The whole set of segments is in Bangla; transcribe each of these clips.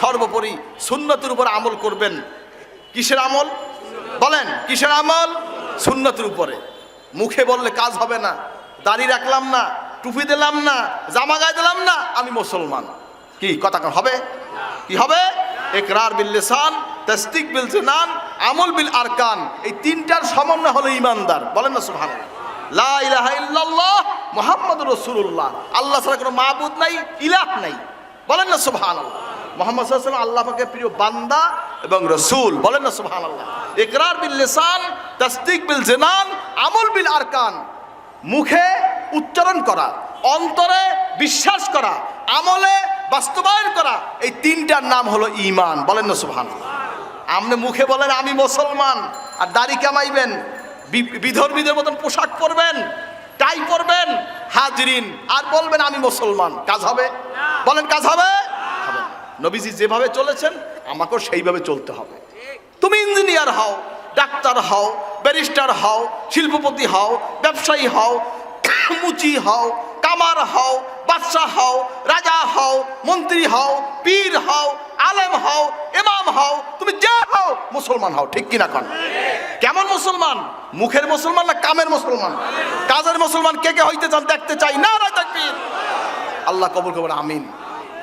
সর্বোপরি সুন্নতের উপর আমল করবেন। কিসের আমল? বলেন, কিসের আমল? সুন্নতের উপরে। মুখে বললে কাজ হবে না, দাড়ি রাখলাম না, টুপি দিলাম না, জামা গায়ে দিলাম না, আমি মুসলমান। কি, কথা হবে? কি হবে? একরার বিল লিসান, তাসদিক বিল জিনান, আমল বিল আরকান, এই তিনটার সমন্বয় হলো ইমানদার বলেন না, সুবহানাল্লাহ। লা মুহাম্মাদুর রাসূলুল্লাহ। আল্লাহ ছাড়া কোনো মাহবুদ নাই, ইলাহ নাই। বলেন না, সুবহানাল্লাহ। মোহাম্মদ সাল্লাল্লাহু আল্লাহ পাকের প্রিয় বান্দা এবং রসুল। বলেন না সুবহানাল্লাহ। ইকরার বিল লিসান, তাসদিক বিল জিনান, আমল বিল আরকান। মুখে উচ্চারণ করা, অন্তরে বিশ্বাস করা, আমলে বাস্তবায়ন করা, এই তিনটার নাম হলো ঈমান। বলেন না সুবহানাল্লাহ। আপনি মুখে বলেন, আমি মুসলমান। আর দাড়ি কামাইবেন বিধর্মীদের মতন পোশাক পরবেন, টাই পরবেন, হাজরিন। আর বলবেন, আমি মুসলমান। কাজ হবে? বলেন, কাজ হবে। নবীজি যেভাবে চলেছেন, আমাকেও সেইভাবে চলতে হবে। তুমি ইঞ্জিনিয়ার হও, ডাক্তার হও ব্যারিস্টার হও, শিল্পপতি হও, ব্যবসায়ী হও, মুচি হও, কামার হও, বাদশাহ হও, রাজা হও, মন্ত্রী হও, পীর হও, আলেম হও, ইমাম হও, তুমি যা হও, মুসলমান হও, ঠিক কিনা কন? কেমন মুসলমান? মুখের মুসলমান না কামের মুসলমান? কাজের মুসলমান কে কে হইতে চান দেখতে চাই? না রায় তাকবীর। আল্লাহ কবুল কবুল আমিন।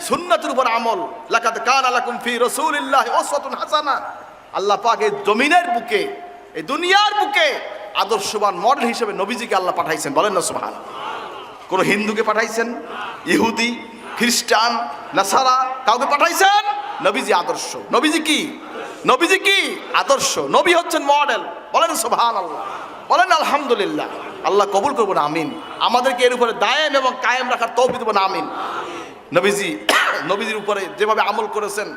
সুন্নাতের উপর আমল। লাকাত কান আলাকুম ফি রাসূলিল্লাহি উসওয়াতুন হাসানা। আল্লাহ পাক এই জমিনের বুকে, এই দুনিয়ার বুকে আদর্শবান মডেল হিসেবে নবীজিকে আল্লাহ পাঠাইছেন। বলেন না সুবহান। কোন হিন্দুকে পাঠাইছেন? ইহুদি, খ্রিস্টান, নাসারা, কাউকে পাঠাইছেন? নবীজি আদর্শ। নবীজি কি? নবীজি কি? আদর্শ। নবী হচ্ছেন মডেল বলেন সুবহান আল্লাহ বলেন আলহামদুলিল্লাহ। আল্লাহ কবুল করব না আমিন। আমাদেরকে এর উপরে দায়েম এবং কায়েম রাখার তৌফিক দেবো না আমিন। নবীজি, নবীজির উপরে যেভাবে আমল করেছেন,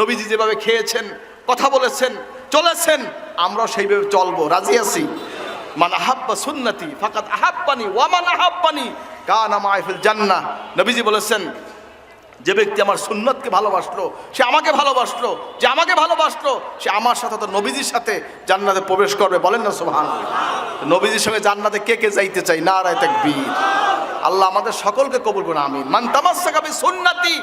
নবীজি যেভাবে খেয়েছেন, কথা বলেছেন, চলেছেন, আমরাও সেইভাবে চলবো। রাজি আছি? মান আহাব্বা সুন্নতি ফাকাত আহাব্বানি ওয়ামান আহাব্বানি কানা মাহফিল জান্নাহ। নবীজি বলেছেন, যে ব্যক্তি আমার সুন্নতকে ভালোবাসলো, সে আমাকে ভালোবাসলো, যে আমাকে ভালোবাসলো, সে আমার সাথে তো নবীজির সাথে জান্নাতে প্রবেশ করবে। বলেন না সোহান নবীজির সঙ্গে জান্নাতে কে কে যাইতে চাই না রায় তাকবীর। আল্লাহ আমাদের সকলকে কবুল করুন, আমিন। মান তামাসসাকা বি সুন্নতি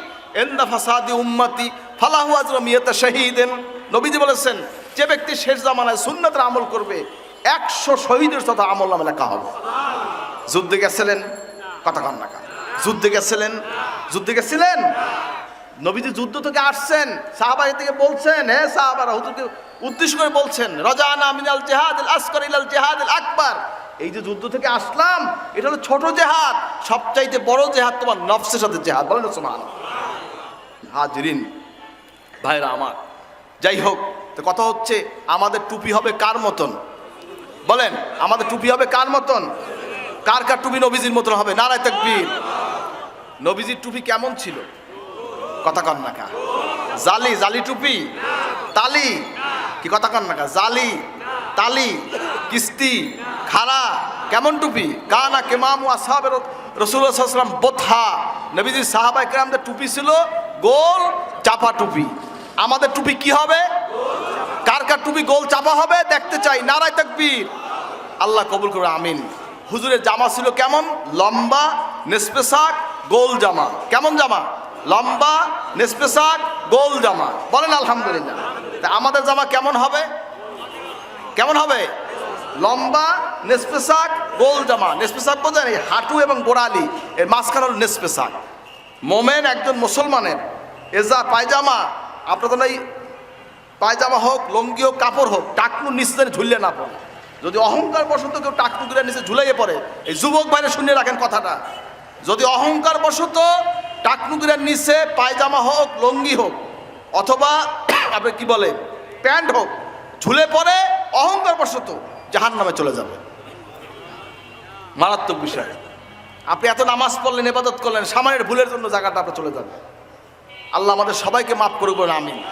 ইন্দা ফাসাদি উম্মতি, ফালাহু আজরুম ইয়াতা শাহীদেন। নবীজি বলেছেন, যে ব্যক্তি শেষ জামানায় সুন্নতের আমল করবে, একশো শহীদের সাথে আমল নামে লেখা হবে। যুদ্ধে গেছিলেন? কথা কন না কা। যুদ্ধে গেছিলেন? যুদ্ধে গেছিলেন? নবীজি যুদ্ধ থেকে আসছেন, সাহাবাই থেকে বলছেন হ্যাঁ সাহাবারা, হুজুরকে উদ্দেশ্য করে বলছেন, রজানা মিনাল জেহাদ আসকর ইলাল জেহাদ আকবার। এই যে যুদ্ধ থেকে আসলাম, এটা হলো ছোট জেহাদ, সবচাইতে বড় জেহাদ তোমার নফসের সাথে জেহাদ, বলেন সোমান হাজরিন ভাইরা আমার, যাই হোক, তো কথা হচ্ছে আমাদের টুপি হবে কার মতন? বলেন, আমাদের টুপি হবে কার মতন? কার কার টুপি নবীজির মতন হবে? নারায় তাকবীর। নবীজির টুপি কেমন ছিল? কথা কন না কা। জালি জালি টুপি? তালি? কি কথা কন না কা? জালি, তালি, কিস্তি? খাড়া কেমন টুপি? কানা কেমামু আসহাবের রসুলাম বোথা নবীজির সাহাবাই কেরামদের টুপি ছিল গোল চাপা টুপি। আমাদের টুপি কি হবে? কার কার টুপি গোল চাপা হবে? দেখতে চাই। নারায় তাকবীর। আল্লাহ কবুল করে আমিন। হুজুরের জামা ছিল কেমন? লম্বা নেসপেশাক গোল জামা। কেমন জামা? লম্বা নেসপেশাক গোল জামা। বলেন আলহামদুলিল্লাহ। আমাদের জামা কেমন হবে? কেমন হবে? লম্বা নেসপেশাক গোল জামা নেসপেশাক বোঝেন এই হাঁটু এবং গোড়ালি। এর মাঝখানে হলো নেসপেশাক মোমেন একজন মুসলমানের। এজা পায়জামা, আপনাদের এই পায়জামা হোক, লঙ্গি হোক, কাপড় হোক টাকনুর নিচে ঝুললে না পড়ে। যদি অহংকার বশত কেউ টাকনুগুলোর নিচে ঝুলাইয়ে পড়ে, এই যুবক ভাইরা শুনিয়ে রাখেন কথাটা। যদি অহংকার বশত টাকনুগুলোর নিচে পায়জামা হোক, লঙ্গি হোক, অথবা আপনি কি বলে, প্যান্ট হোক, ঝুলে পড়ে, অহংকার বশত জাহান নামে চলে যাবে। মারাত্মক বিষয়। আপনি এত নামাজ পড়লেন এবাদত করলেন, সামানের ভুলের জন্য জায়গাটা আপনি চলে যাবে আল্লাহ আমাদের সবাইকে মাফ করবেন আমি